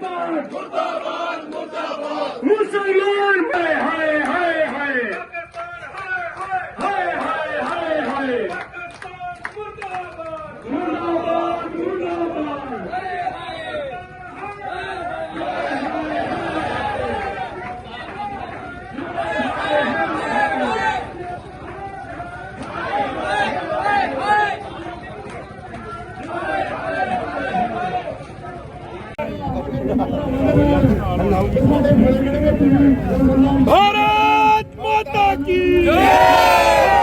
Good night. Bharat ਮਾਤਾ ਕੀ ਜੈ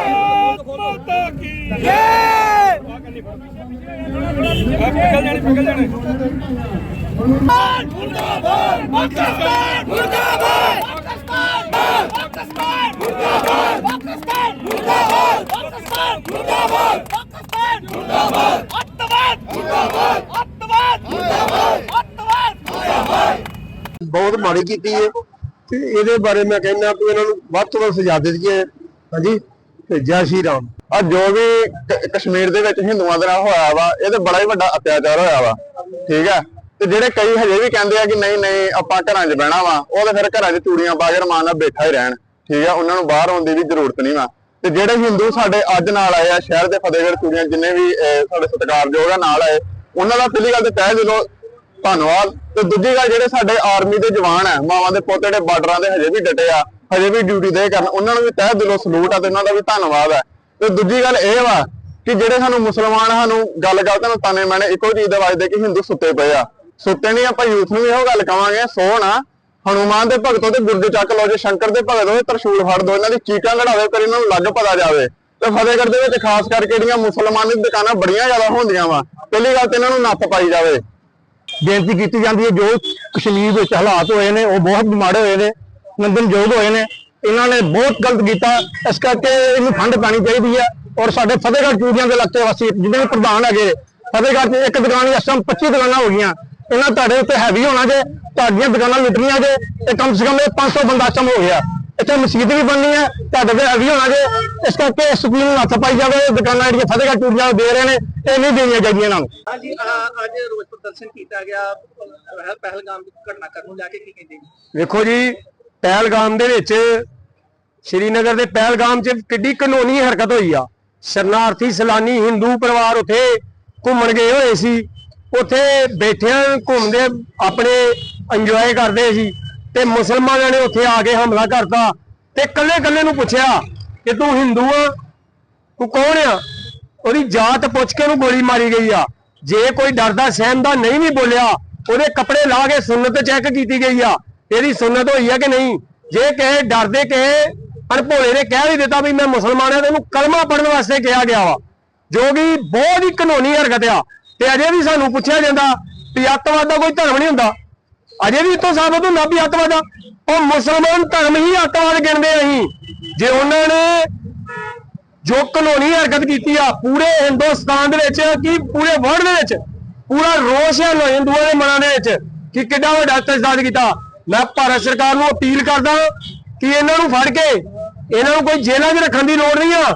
ਭਾਰਤ ਮਾਤਾ ਕੀ ਜੈ ਪਕੜ ਜਾਣੇ ਪਕੜ ਜਾਣੇ ਮੁਰਦਾਬਾਦ ਪਾਕਿਸਤਾਨ ਮੁਰਦਾਬਾਦ ਪਾਕਿਸਤਾਨ ਪਾਕਿਸਤਾਨ ਮੁਰਦਾਬਾਦ ਪਾਕਿਸਤਾਨ ਮੁਰਦਾਬਾਦ ਪਾਕਿਸਤਾਨ ਮੁਰਦਾਬਾਦ ਪਾਕਿਸਤਾਨ ਮੁਰਦਾਬਾਦ ਅੱਤਵਾਦ ਮੁਰਦਾਬਾਦ ਅੱਤਵਾਦ ਮੁਰਦਾਬਾਦ ਬਹੁਤ ਮਾੜੀ ਕੀਤੀ ਹੈ। ਤੇ ਇਹਦੇ ਬਾਰੇ ਮੈਂ ਕਹਿੰਦਾ ਕਿ ਇਹਨਾਂ ਨੂੰ ਵੱਧ ਤੋਂ ਵੱਧ ਸਜ਼ਾ ਦਿੱਤੀ ਹੈ ਹਾਂਜੀ, ਤੇ ਜੈ ਸ਼੍ਰੀ ਰਾਮ। ਆ ਜੋ ਵੀ ਕਸ਼ਮੀਰ ਦੇ ਵਿੱਚ ਹਿੰਦੂਆਂ ਦੇ ਨਾਲ ਹੋਇਆ ਵਾ, ਇਹ ਤੇ ਬੜਾ ਹੀ ਵੱਡਾ ਅਤਿਆਚਾਰ ਹੋਇਆ ਵਾ। ਠੀਕ ਹੈ? ਤੇ ਜਿਹੜੇ ਕਈ ਹਜੇ ਵੀ ਕਹਿੰਦੇ ਆ ਕਿ ਨਹੀਂ ਨਹੀਂ, ਆਪਾਂ ਘਰਾਂ 'ਚ ਬਹਿਣਾ ਵਾ, ਉਹ ਤੇ ਫਿਰ ਘਰਾਂ 'ਚ ਚੂੜੀਆਂ ਪਾ ਕੇ ਰਮਾਨ ਨਾਲ ਬੈਠਾ ਹੀ ਰਹਿਣ। ਠੀਕ ਆ ਉਹਨਾਂ ਨੂੰ ਬਾਹਰ ਆਉਣ ਦੀ ਵੀ ਜ਼ਰੂਰਤ ਨਹੀਂ ਵਾ। ਤੇ ਜਿਹੜੇ ਹਿੰਦੂ ਸਾਡੇ ਅੱਜ ਨਾਲ ਆਏ ਆ, ਸ਼ਹਿਰ ਦੇ ਫਤਿਹਗੜ੍ਹ ਚੂੜੀਆਂ ਜਿੰਨੇ ਵੀ ਸਾਡੇ ਸਤਿਕਾਰਯੋਗ ਆ ਨਾਲ ਆਏ, ਉਹਨਾਂ ਦਾ ਪਹਿਲੀ ਗੱਲ ਤੇ ਤਹਿ ਦਿਲੋਂ ਧੰਨਵਾਦ। ਤੇ ਦੂਜੀ ਗੱਲ ਜਿਹੜੇ ਸਾਡੇ ਆਰਮੀ ਦੇ ਜਵਾਨ ਆ, ਮਾਵਾਂ ਦੇ ਪੁੱਤ ਜਿਹੜੇ ਬਾਰਡਰਾਂ ਦੇ ਹਜੇ ਵੀ ਡਟੇ ਆ, ਹਜੇ ਵੀ ਡਿਊਟੀ ਦੇ ਕਰਨ, ਉਹਨਾਂ ਨੂੰ ਵੀ ਤਹਿ ਦਿਲੋਂ ਸਲੂਟ ਆ ਤੇ ਉਹਨਾਂ ਦਾ ਵੀ ਧੰਨਵਾਦ ਹੈ ਤੇ ਦੂਜੀ ਗੱਲ ਇਹ ਵਾ ਕਿ ਜਿਹੜੇ ਸਾਨੂੰ ਮੁਸਲਮਾਨ ਸਾਨੂੰ ਗੱਲ ਗੱਲ ਤੁਹਾਨੂੰ ਤਾਨੇ ਮੈਨੇ ਇੱਕੋ ਚੀਜ਼ ਦਾ ਵਾਜਦੇ ਕਿ ਹਿੰਦੂ ਸੁੱਤੇ ਪਏ ਆ। ਸੁੱਤੇ ਨਹੀਂ ਆਪਾਂ ਯੂਥ ਨੂੰ ਵੀ ਇਹੋ ਗੱਲ ਕਵਾਂਗੇ ਸੋ ਨਾ ਹਨੂਮਾਨ ਦੇ ਭਗਤੋਂ ਤੇ ਗੁਰਦੇ ਚੱਕ ਲਓ, ਜੇ ਸ਼ੰਕਰ ਦੇ ਭਗਤ ਹੋਏ, ਤਰਸ਼ੂਲ ਫੜ ਦੋ, ਇਹਨਾਂ ਦੀ ਚੀਕਾਂ ਲੜਾਵੇ ਪਰ ਇਹਨਾਂ ਨੂੰ ਲੱਗ ਪਤਾ ਜਾਵੇ। ਤੇ ਫਤਿਹਗੜ੍ਹ ਦੇ ਵਿੱਚ ਖਾਸ ਕਰਕੇ ਜਿਹੜੀਆਂ ਮੁਸਲਮਾਨੀ ਦੁਕਾਨਾਂ ਬੜੀਆਂ ਜ਼ਿਆਦਾ ਹੁੰਦੀਆਂ ਵਾ, ਪਹਿਲੀ ਗੱਲ ਤੇ ਇਹਨਾਂ ਨੂੰ ਨੱਪ ਪਾਈ ਜਾਵੇ। ਬੇਨਤੀ ਕੀਤੀ ਜਾਂਦੀ ਹੈ, ਜੋ ਕਸ਼ਮੀਰ ਵਿੱਚ ਹਾਲਾਤ ਹੋਏ ਨੇ, ਉਹ ਬਹੁਤ ਮਾੜੇ ਹੋਏ ਨੇ ਨੰਦਨਯੋਗ ਹੋਏ ਨੇ, ਇਹਨਾਂ ਨੇ ਬਹੁਤ ਗਲਤ ਕੀਤਾ, ਇਸ ਕਰਕੇ ਇਹਨੂੰ ਫੰਡ ਪਾਣੀ ਚਾਹੀਦੀ ਹੈ, ਔਰ ਸਾਡੇ ਫਤਿਹਗੜ੍ਹ ਚੂੜੀਆਂ ਦੇ ਇਲਾਕੇ ਵਾਸੀ ਜਿਹਦੇ ਵੀ ਪ੍ਰਧਾਨ ਹੈਗੇ, ਫਤਿਹਗੜ੍ਹ 'ਚ ਇੱਕ ਦੁਕਾਨ ਇਸ ਟਾਈਮ 25 ਦੁਕਾਨਾਂ ਹੋ ਗਈਆਂ, ਇਹਨਾਂ ਤੁਹਾਡੇ ਉੱਤੇ ਹੈਵੀ ਹੋਣਾ ਜੇ, ਤੁਹਾਡੀਆਂ ਦੁਕਾਨਾਂ ਲੁੱਟਣੀਆਂ ਜੇ ਤੇ ਕਮ ਸੇ ਕਮ ਇਹ 500 ਬੰਦਾ ਚਮ ਹੋ ਗਿਆ, ਇੱਥੇ ਮਸਜਿਦ ਵੀ ਬਣਨੀ ਹੈ, ਤੁਹਾਡੇ ਤੇ ਹੈਵੀ ਹੋਣਾ ਜੇ, ਇਸ ਕਰਕੇ ਸਕੂਲ ਨੂੰ ਹੱਥ ਪਾਈ ਜਾਵੇ ਦੁਕਾਨਾਂ ਜਿਹੜੀਆਂ ਫਤਿਹਗੜ੍ਹ ਚੂੜੀਆਂ ਦੇ ਰਹੇ ਨੇ ਇਹ ਨਹੀਂ ਦੇਣੀਆਂ ਚਾਹੀਦੀਆਂ ਇਹਨਾਂ ਨੂੰ। ਹਾਂਜੀ ਅੱਜ ਰੋਸ ਪ੍ਰਦਰਸ਼ਨ ਕੀਤਾ ਗਿਆ। ਪਹਿਲ ਪਹਿਲਗਾਮ ਦੀ ਘਟਨਾਕ੍ਰਮ ਨੂੰ ਲੈ ਕੇ ਕੀ ਕਹਿੰਦੇ ਜੀ? ਵੇਖੋ ਜੀ ਪਹਿਲਗਾਮ ਦੇ ਵਿੱਚ ਸ਼੍ਰੀਨਗਰ ਦੇ ਪਹਿਲਗਾਮ 'ਚ ਕਿੱਡੀ ਕਾਨੂੰਨੀ ਹਰਕਤ ਹੋਈ ਆ। ਸ਼ਰਨਾਰਥੀ ਸੈਲਾਨੀ ਹਿੰਦੂ ਪਰਿਵਾਰ ਉੱਥੇ ਘੁੰਮਣ ਗਏ ਹੋਏ ਸੀ। ਉੱਥੇ ਬੈਠਿਆਂ ਘੁੰਮਦੇ ਆਪਣੇ ਇੰਜੋਏ ਕਰਦੇ ਸੀ ਤੇ ਮੁਸਲਮਾਨਾਂ ਨੇ ਉੱਥੇ ਆ ਕੇ ਹਮਲਾ ਕਰਤਾ ਤੇ ਕੱਲੇ ਕੱਲੇ ਨੂੰ ਪੁੱਛਿਆ ਕਿ ਤੂੰ ਹਿੰਦੂ ਆ? ਤੂੰ ਕੌਣ ਆ? ਉਹਦੀ ਜਾਤ ਪੁੱਛ ਕੇ ਉਹਨੂੰ ਗੋਲੀ ਮਾਰੀ ਗਈ ਆ। ਜੇ ਕੋਈ ਡਰਦਾ, ਸਹਿਮਦਾ, ਨਹੀਂ ਵੀ ਬੋਲਿਆ, ਉਹਦੇ ਕੱਪੜੇ ਲਾ ਕੇ ਸੁਨਨਤ ਚੈੱਕ ਕੀਤੀ ਗਈ ਆ। ਇਹਦੀ ਸੁਨਨਤ ਹੋਈ ਆ ਕਿ ਨਹੀਂ? ਜੇ ਕਹੇ ਡਰਦੇ ਕਹੇ ਅਣਭੋਲੇ ਨੇ ਕਹਿ ਵੀ ਦਿੱਤਾ ਵੀ ਮੈਂ ਮੁਸਲਮਾਨ ਆ ਤੇ ਉਹਨੂੰ ਕਲਮਾ ਪੜਨ ਵਾਸਤੇ ਕਿਹਾ ਗਿਆ ਵਾ, ਜੋ ਕਿ ਬਹੁਤ ਹੀ ਕਾਨੂੰਨੀ ਹਰਕਤ ਆ। ਤੇ ਅਜੇ ਵੀ ਸਾਨੂੰ ਪੁੱਛਿਆ ਜਾਂਦਾ ਵੀ ਅੱਤਵਾਦ ਦਾ ਕੋਈ ਧਰਮ ਨਹੀਂ ਹੁੰਦਾ। ਅਜੇ ਵੀ ਇੱਥੋਂ ਸਾਬਤ ਹੁੰਦਾ ਵੀ ਅੱਤਵਾਦ ਆ। ਉਹ ਮੁਸਲਮਾਨ ਧਰਮ ਹੀ ਅੱਤਵਾਦ ਗਿਣਦੇ ਆ ਅਸੀਂ। ਜੇ ਉਹਨਾਂ ਨੇ ਜੋ ਕਾਨੂੰਨੀ ਹਰਕਤ ਕੀਤੀ ਆ, ਪੂਰੇ ਹਿੰਦੁਸਤਾਨ ਦੇ ਵਿੱਚ ਕਿ ਪੂਰੇ ਵਰਲਡ ਦੇ ਵਿੱਚ, ਪੂਰਾ ਰੋਸ਼ ਹੈ ਹਿੰਦੂਆਂ ਦੇ ਮਨਾਂ ਦੇ ਵਿੱਚ ਕਿ ਕਿੱਡਾ ਵੱਡਾ ਤਜਦਾਦ ਕੀਤਾ। ਮੈਂ ਭਾਰਤ ਸਰਕਾਰ ਨੂੰ ਅਪੀਲ ਕਰਦਾ ਕਿ ਇਹਨਾਂ ਨੂੰ ਫੜ ਕੇ, ਇਹਨਾਂ ਨੂੰ ਕੋਈ ਜੇਲ੍ਹਾਂ 'ਚ ਰੱਖਣ ਦੀ ਲੋੜ ਨਹੀਂ ਆ,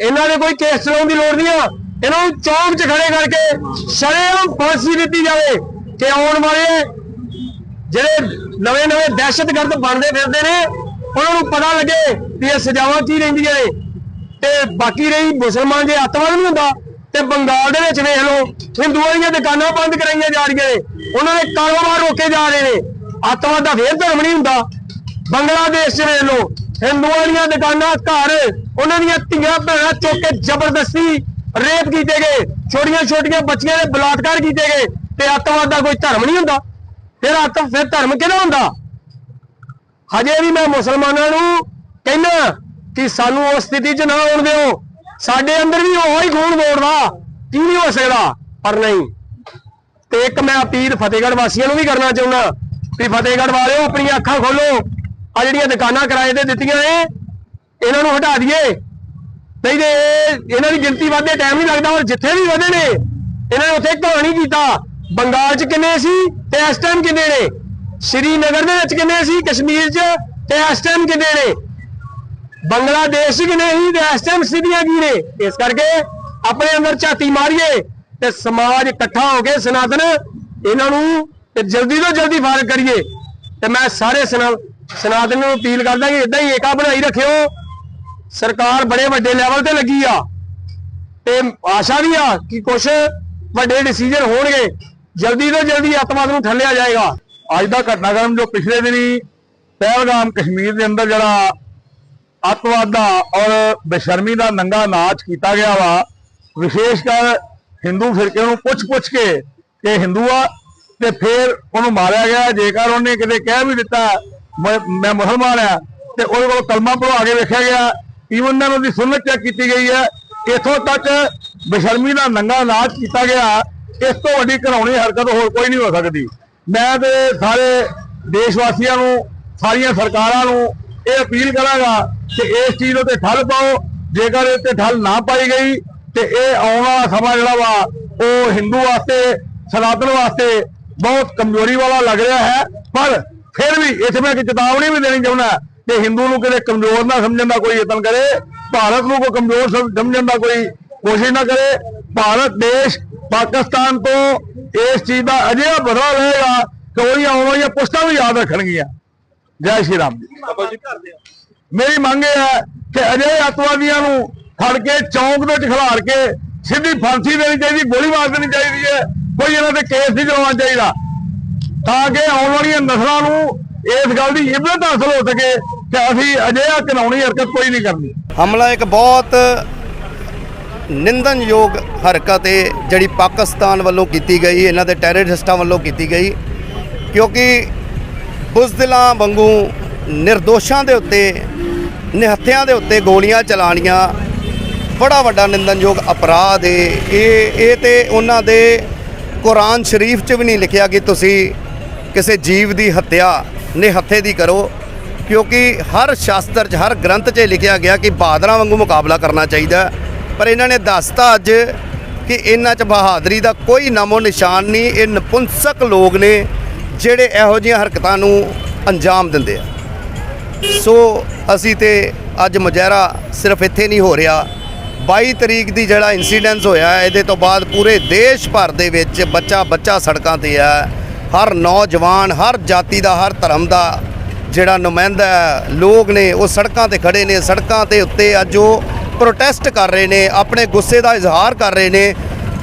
ਇਹਨਾਂ ਦੇ ਕੋਈ ਕੇਸ ਚਲਾਉਣ ਦੀ ਲੋੜ ਨਹੀਂ ਆ, ਇਹਨਾਂ ਨੂੰ ਚੌਂਕ 'ਚ ਖੜੇ ਕਰਕੇ ਸ਼ਰੇਆਮ ਫਾਂਸੀ ਦਿੱਤੀ ਜਾਵੇ ਕਿ ਆਉਣ ਵਾਲੇ ਜਿਹੜੇ ਨਵੇਂ ਨਵੇਂ ਦਹਿਸ਼ਤਗਰਦ ਬਣਦੇ ਫਿਰਦੇ ਨੇ, ਉਹਨਾਂ ਨੂੰ ਪਤਾ ਲੱਗੇ ਵੀ ਇਹ ਸਜ਼ਾਵਾਂ ਕੀ ਰਹਿੰਦੀਆਂ ਨੇ। ਤੇ ਬਾਕੀ ਰਹੀ ਮੁਸਲਮਾਨ ਜੇ ਅੱਤਵਾਦ ਨਹੀਂ ਹੁੰਦਾ, ਤੇ ਬੰਗਾਲ ਦੇ ਵਿੱਚ ਵੇਖ ਲਓ, ਹਿੰਦੂਆਂ ਦੀਆਂ ਦੁਕਾਨਾਂ ਬੰਦ ਕਰਾਈਆਂ ਜਾ ਰਹੀਆਂ ਨੇ, ਉਹਨਾਂ ਦੇ ਕਾਰੋਬਾਰ ਰੋਕੇ ਜਾ ਰਹੇ ਨੇ। ਅੱਤਵਾਦ ਦਾ ਫੇਰ ਧਰਮ ਨਹੀਂ ਹੁੰਦਾ। ਬੰਗਲਾਦੇਸ਼ 'ਚ ਵੇਖ ਲਓ, ਹਿੰਦੂਆਂ ਦੀਆਂ ਦੁਕਾਨਾਂ, ਘਰ, ਉਹਨਾਂ ਦੀਆਂ ਧੀਆਂ ਭੈਣਾਂ ਚੁੱਕ ਕੇ ਜ਼ਬਰਦਸਤੀ ਰੇਪ ਕੀਤੇ ਗਏ, ਛੋਟੀਆਂ ਛੋਟੀਆਂ ਬੱਚੀਆਂ ਦੇ ਬਲਾਤਕਾਰ ਕੀਤੇ ਗਏ, ਤੇ ਅੱਤਵਾਦ ਦਾ ਕੋਈ ਧਰਮ ਨਹੀਂ ਹੁੰਦਾ। ਫਿਰ ਅੱਤ ਫਿਰ ਧਰਮ ਕਿਹਦਾ ਹੁੰਦਾ? ਹਜੇ ਵੀ ਮੈਂ ਮੁਸਲਮਾਨਾਂ ਨੂੰ ਕਹਿੰਦਾ ਕਿ ਸਾਨੂੰ ਉਸ ਸਥਿਤੀ 'ਚ ਨਾ ਆਉਣ ਦਿਓ। ਸਾਡੇ ਅੰਦਰ ਵੀ ਉਹ ਹੀ ਖੂਨ ਦੌੜਦਾ ਕੀ ਨਹੀਂ ਹੋ ਸਕਦਾ, ਪਰ ਨਹੀਂ। ਤੇ ਇੱਕ ਮੈਂ ਅਪੀਲ ਫਤਿਹਗੜ੍ਹ ਵਾਸੀਆਂ ਨੂੰ ਵੀ ਕਰਨਾ ਚਾਹੁੰਦਾ ਵੀ ਫਤਿਹਗੜ੍ਹ ਵਾਲਿਓ, ਆਪਣੀਆਂ ਅੱਖਾਂ ਖੋਲੋ। ਆ ਜਿਹੜੀਆਂ ਦੁਕਾਨਾਂ ਕਿਰਾਏ ਤੇ ਦਿੱਤੀਆਂ ਏ ਇਹਨਾਂ ਨੂੰ ਹਟਾ ਦਈਏ। ਨਹੀਂ ਤੇ ਇਹਨਾਂ ਦੀ ਗਿਣਤੀ ਵਧਦੇ ਟਾਈਮ ਨਹੀਂ ਲੱਗਦਾ ਔਰ ਜਿੱਥੇ ਵੀ ਵਧੇ ਨੇ, ਇਹਨਾਂ ਨੇ ਉੱਥੇ ਘਾਹ ਨਹੀਂ ਕੀਤਾ। ਬੰਗਾਲ 'ਚ ਕਿੰਨੇ ਸੀ ਤੇ ਇਸ ਟਾਈਮ ਕਿੰਨੇ ਨੇ? ਸ਼੍ਰੀਨਗਰ ਦੇ ਵਿੱਚ ਕਿੰਨੇ ਸੀ? ਕਸ਼ਮੀਰ 'ਚ ਤੇ ਇਸ ਟਾਈਮ ਕਿੰਨੇ ਨੇ? ਬੰਗਲਾਦੇਸ਼ 'ਚ ਕਿੰਨੇ ਤੇ ਇਸ ਟਾਈਮ ਸਥਿਤੀਆਂ ਕੀ ਨੇ। ਇਸ ਕਰਕੇ ਆਪਣੇ ਅੰਦਰ ਝਾਤੀ ਮਾਰੀਏ ਤੇ ਸਮਾਜ ਇਕੱਠਾ ਹੋ ਕੇ ਸਨਾਤਨ ਇਹਨਾਂ ਨੂੰ ਤੇ ਜਲਦੀ ਤੋਂ ਜਲਦੀ ਫਾਰਗ ਕਰੀਏ। ਤੇ ਮੈਂ ਸਾਰੇ ਸਨਾਤਨ ਨੂੰ ਅਪੀਲ ਕਰਦਾ ਕਿ ਇਦਾਂ ਹੀ ਏਕਾ ਬਣਾਈ ਰੱਖਿਓ। ਸਰਕਾਰ ਬੜੇ ਵੱਡੇ ਲੈਵਲ ਤੇ ਲੱਗੀ ਆ। ਤੇ ਆਸ਼ਾ ਵੀ ਆ ਕਿ ਕੁਝ ਵੱਡੇ ਡਿਸੀਜਨ ਹੋਣਗੇ। ਜਲਦੀ ਤੋਂ ਜਲਦੀ ਅੱਤਵਾਦ ਨੂੰ ਠੱਲਿਆ ਜਾਏਗਾ। ਅੱਜ ਦਾ ਘਟਨਾਕ੍ਰਮ ਜੋ ਪਿਛਲੇ ਦਿਨੀ ਪਹਿਲਗਾਮ ਕਸ਼ਮੀਰ ਦੇ ਅੰਦਰ ਜਿਹੜਾ ਅੱਤਵਾਦ ਦਾ ਔਰ ਬੇਸ਼ਰਮੀ ਦਾ ਨੰਗਾ ਨਾਚ ਕੀਤਾ ਗਿਆ ਵਾ। ਵਿਸ਼ੇਸ਼ ਕਰ ਹਿੰਦੂ ਫਿਰਕੇ ਨੂੰ ਪੁੱਛ-ਪੁੱਛ ਕੇ ਕਿ ਹਿੰਦੂ ਆ ਤੇ ਫਿਰ ਉਹਨੂੰ ਮਾਰਿਆ ਗਿਆ। ਜੇਕਰ ਉਹਨੇ ਕਿਤੇ ਕਹਿ ਵੀ ਦਿੱਤਾ, ਮੈਂ ਮੁਸਲਮਾਨ ਆ ਤੇ ਉਹਦੇ ਕੋਲ ਕਲਮਾ ਪੜਵਾ ਕੇ ਵੇਖਿਆ ਗਿਆ। ਈਵਨ ਨਾਲ ਉਹਦੀ ਸੁਨਨਤ ਚੈੱਕ ਕੀਤੀ ਗਈ ਹੈ। ਇਥੋਂ ਤੱਕ ਬੇਸ਼ਰਮੀ ਦਾ ਨੰਗਾ ਨਾਚ ਕੀਤਾ ਗਿਆ। ਇਸ ਤੋਂ ਵੱਡੀ ਘਰਾਉਣੀ ਹਰਕਤ ਹੋਰ ਕੋਈ ਨਹੀਂ ਹੋ ਸਕਦੀ। ਮੈਂ ਤੇ ਸਾਰੇ ਦੇਸ਼ ਵਾਸੀਆਂ ਨੂੰ, ਸਾਰੀਆਂ ਸਰਕਾਰਾਂ ਨੂੰ ਇਹ ਅਪੀਲ ਕਰਾਂਗਾ ਕਿ ਇਸ ਚੀਜ਼ ਉੱਤੇ ਠੱਲ ਪਾਓ। ਜੇਕਰ ਇਹ ਤੇ ਠੱਲ ਨਾ ਪਾਈ ਗਈ, ਤੇ ਇਹ ਆਉਣ ਵਾਲਾ ਸਮਾਂ ਜਿਹੜਾ ਵਾ, ਉਹ ਹਿੰਦੂ ਵਾਸਤੇ, ਸਨਾਤਨ ਵਾਸਤੇ ਬਹੁਤ ਕਮਜ਼ੋਰੀ ਵਾਲਾ ਲੱਗ ਰਿਹਾ ਹੈ। ਪਰ ਫਿਰ ਵੀ ਇੱਥੇ ਮੈਂ ਇੱਕ ਚੇਤਾਵਨੀ ਵੀ ਦੇਣੀ ਚਾਹੁੰਦਾ ਕਿ ਹਿੰਦੂ ਨੂੰ ਕਿਤੇ ਕਮਜ਼ੋਰ ਨਾ ਸਮਝਣ ਦਾ ਕੋਈ ਯਤਨ ਕਰੇ, ਭਾਰਤ ਨੂੰ ਕੋਈ ਕਮਜ਼ੋਰ ਸਮਝਣ ਦਾ ਕੋਈ ਕੋਸ਼ਿਸ਼ ਨਾ ਕਰੇ। ਭਾਰਤ ਦੇਸ਼ ਪਾਕਿਸਤਾਨ ਤੋਂ ਇਸ ਚੀਜ਼ ਦਾ ਅਜਿਹਾ ਬਦਲਾ ਲਏਗਾ ਕਿ ਉਹਦੀਆਂ ਆਉਣ ਵਾਲੀਆਂ ਪੁਸਤਾਂ ਵੀ ਯਾਦ ਰੱਖਣਗੀਆਂ। ਜੈ ਸ਼੍ਰੀ ਰਾਮ ਜੀ। ਕਰਦੇ ਹੋ ਮੇਰੀ ਮੰਗ ਇਹ ਹੈ ਕਿ ਅਜਿਹੇ ਅੱਤਵਾਦੀਆਂ ਨੂੰ ਫੜ ਕੇ ਚੌਂਕ ਦੇ ਵਿੱਚ ਖਿਲਾਰ ਕੇ ਸਿੱਧੀ ਫਾਂਸੀ ਦੇਣੀ ਚਾਹੀਦੀ ਗੋਲੀ ਮਾਰ ਦੇਣੀ ਚਾਹੀਦੀ ਹੈ। ਕੋਈ ਇਹਨਾਂ ਤੇ ਕੇਸ ਨਹੀਂ ਚਲਾਉਣਾ ਚਾਹੀਦਾ। ਤਾਂ ਕਿ ਆਉਣ ਵਾਲੀਆਂ ਨਸਲਾਂ ਨੂੰ ਇਸ ਗੱਲ ਦੀ ਇਬਰਤ ਹਾਸਲ ਹੋ ਸਕੇ ਕਿ ਅਸੀਂ ਅਜਿਹਾ ਕਾਨੂੰਨੀ ਹਰਕਤ ਕੋਈ ਨਹੀਂ ਕਰਨੀ। ਹਮਲਾ ਇੱਕ ਬਹੁਤ ਨਿੰਦਨਯੋਗ ਹਰਕਤ ਹੈ ਜਿਹੜੀ ਪਾਕਿਸਤਾਨ ਵੱਲੋਂ ਕੀਤੀ ਗਈ ਇਹਨਾਂ ਦੇ ਟੈਰਰਿਸਟਾਂ ਵੱਲੋਂ ਕੀਤੀ ਗਈ। ਕਿਉਂਕਿ ਬੁਜ਼ਦਿਲਾਂ ਵਾਂਗੂ નિર્ਦੋਸ਼ਾਂ ਦੇ ਉੱਤੇ, ਨਿਹੱਥਿਆਂ ਦੇ ਉੱਤੇ ਗੋਲੀਆਂ ਚਲਾਣੀਆਂ ਬੜਾ ਵੱਡਾ ਨਿੰਦਨਯੋਗ ਅਪਰਾਧ ਹੈ ਇਹ ਇਹ ਤੇ ਉਹਨਾਂ ਦੇ ਕੁਰਾਨ ਸ਼ਰੀਫ 'ਚ ਵੀ ਨਹੀਂ ਲਿਖਿਆ ਕਿ ਤੁਸੀਂ ਕਿਸੇ ਜੀਵ ਦੀ ਹੱਤਿਆ ਨਿਹੱਥੇ ਦੀ ਕਰੋ, ਕਿਉਂਕਿ ਹਰ ਸ਼ਾਸਤਰ 'ਚ, ਹਰ ਗ੍ਰੰਥ 'ਚ ਇਹ ਲਿਖਿਆ ਗਿਆ ਕਿ ਬਹਾਦਰਾਂ ਵਾਂਗੂ ਮੁਕਾਬਲਾ ਕਰਨਾ ਚਾਹੀਦਾ ਪਰ ਇਹਨਾਂ ਨੇ ਦੱਸਤਾ ਅੱਜ ਕਿ ਇਹਨਾਂ 'ਚ ਬਹਾਦਰੀ ਦਾ ਕੋਈ ਨਾਮੋ ਨਿਸ਼ਾਨ ਨਹੀਂ, ਇਹ ਨਪੁੰਸਕ ਲੋਕ ਨੇ। ਜਿਹੜੇ ਇਹੋ ਜਿਹੀਆਂ ਹਰਕਤਾਂ ਨੂੰ ਅੰਜਾਮ ਦਿੰਦੇ ਆ। ਸੋ ਅਸੀਂ ਤੇ ਅੱਜ ਮੁਜ਼ਾਹਰਾ ਸਿਰਫ ਇੱਥੇ ਨਹੀਂ ਹੋ ਰਿਹਾ। 22 ਤਰੀਕ ਦੀ ਜਿਹੜਾ ਇਨਸੀਡੈਂਸ ਹੋਇਆ, ਇਹਦੇ ਤੋਂ ਬਾਅਦ ਪੂਰੇ ਦੇਸ਼ ਭਰ ਦੇ ਵਿੱਚ ਬੱਚਾ ਬੱਚਾ ਸੜਕਾਂ ਤੇ ਆ। ਹਰ ਨੌਜਵਾਨ, ਹਰ ਜਾਤੀ ਦਾ, ਹਰ ਧਰਮ ਦਾ ਜਿਹੜਾ ਨੁਮਾਇੰਦਾ ਲੋਕ ਨੇ ਉਹ ਸੜਕਾਂ ਤੇ ਖੜੇ ਨੇ। ਸੜਕਾਂ ਤੇ ਉੱਤੇ ਅੱਜ ਉਹ ਪ੍ਰੋਟੈਸਟ ਕਰ ਰਹੇ ਨੇ, ਆਪਣੇ ਗੁੱਸੇ ਦਾ ਇਜ਼ਹਾਰ ਕਰ ਰਹੇ ਨੇ।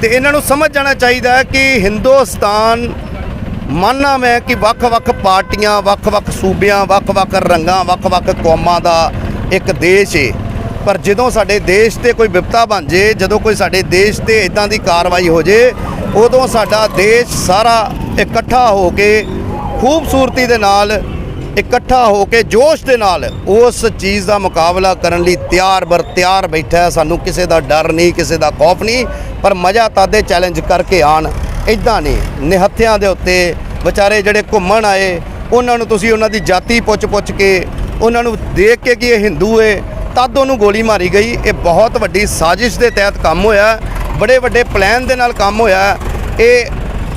ਤੇ ਇਹਨਾਂ ਨੂੰ ਸਮਝ ਜਾਣਾ ਚਾਹੀਦਾ ਕਿ ਹਿੰਦੁਸਤਾਨ ਮੰਨਣਾ ਮੈਂ ਕਿ ਵੱਖ-ਵੱਖ ਪਾਰਟੀਆਂ ਵੱਖ-ਵੱਖ ਸੂਬਿਆਂ ਵੱਖ-ਵੱਖ ਰੰਗਾਂ ਵੱਖ-ਵੱਖ ਕੌਮਾਂ ਦਾ ਇੱਕ ਦੇਸ਼ ਏ। ਪਰ ਜਦੋਂ ਸਾਡੇ ਦੇਸ਼ ਤੇ ਕੋਈ ਵਿਪਤਾ ਬਣ ਜੇ, ਜਦੋਂ ਕੋਈ ਸਾਡੇ ਦੇਸ਼ ਤੇ ਇਦਾਂ ਦੀ ਕਾਰਵਾਈ ਹੋ ਜੇ, ਉਦੋਂ ਸਾਡਾ ਦੇਸ਼ ਸਾਰਾ ਇਕੱਠਾ ਹੋ ਕੇ ਖੂਬਸੂਰਤੀ ਦੇ ਨਾਲ, ਇਕੱਠਾ ਹੋ ਕੇ ਜੋਸ਼ ਦੇ ਨਾਲ ਉਸ ਚੀਜ਼ ਦਾ ਮੁਕਾਬਲਾ ਕਰਨ ਲਈ ਤਿਆਰ ਬਰ ਤਿਆਰ ਬੈਠਾ ਸਾਨੂੰ ਕਿਸੇ ਦਾ ਡਰ ਨਹੀਂ, ਕਿਸੇ ਦਾ ਖੌਫ ਨਹੀਂ, ਪਰ ਮਜ਼ਾ ਤਾਦੇ ਚੈਲੰਜ ਕਰਕੇ ਆਣ ਇਦਾਂ ਨਹੀਂ। ਨਿਹੱਥਿਆਂ ਦੇ ਉੱਤੇ ਵਿਚਾਰੇ ਜਿਹੜੇ ਘੁੰਮਣ ਆਏ, ਉਹਨਾਂ ਨੂੰ ਤੁਸੀਂ ਉਹਨਾਂ ਦੀ ਜਾਤੀ ਪੁੱਛ-ਪੁੱਛ ਕੇ, ਉਹਨਾਂ ਨੂੰ ਦੇਖ ਕੇ ਕਿ ਇਹ ਹਿੰਦੂ ਏ, ਤਦ ਉਹਨੂੰ ਗੋਲੀ ਮਾਰੀ ਗਈ। ਇਹ ਬਹੁਤ ਵੱਡੀ ਸਾਜ਼ਿਸ਼ ਦੇ ਤਹਿਤ ਕੰਮ ਹੋਇਆ। ਬੜੇ ਵੱਡੇ ਪਲਾਨ ਦੇ ਨਾਲ ਕੰਮ ਹੋਇਆ। ਇਹ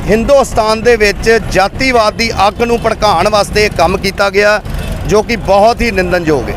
ਹਿੰਦੁਸਤਾਨ ਦੇ ਵਿੱਚ ਜਾਤੀਵਾਦ ਦੀ ਅੱਗ ਨੂੰ ਭੜਕਾਉਣ ਵਾਸਤੇ ਇਹ ਕੰਮ ਕੀਤਾ ਗਿਆ, ਜੋ ਕਿ ਬਹੁਤ ਹੀ ਨਿੰਦਨਯੋਗ ਹੈ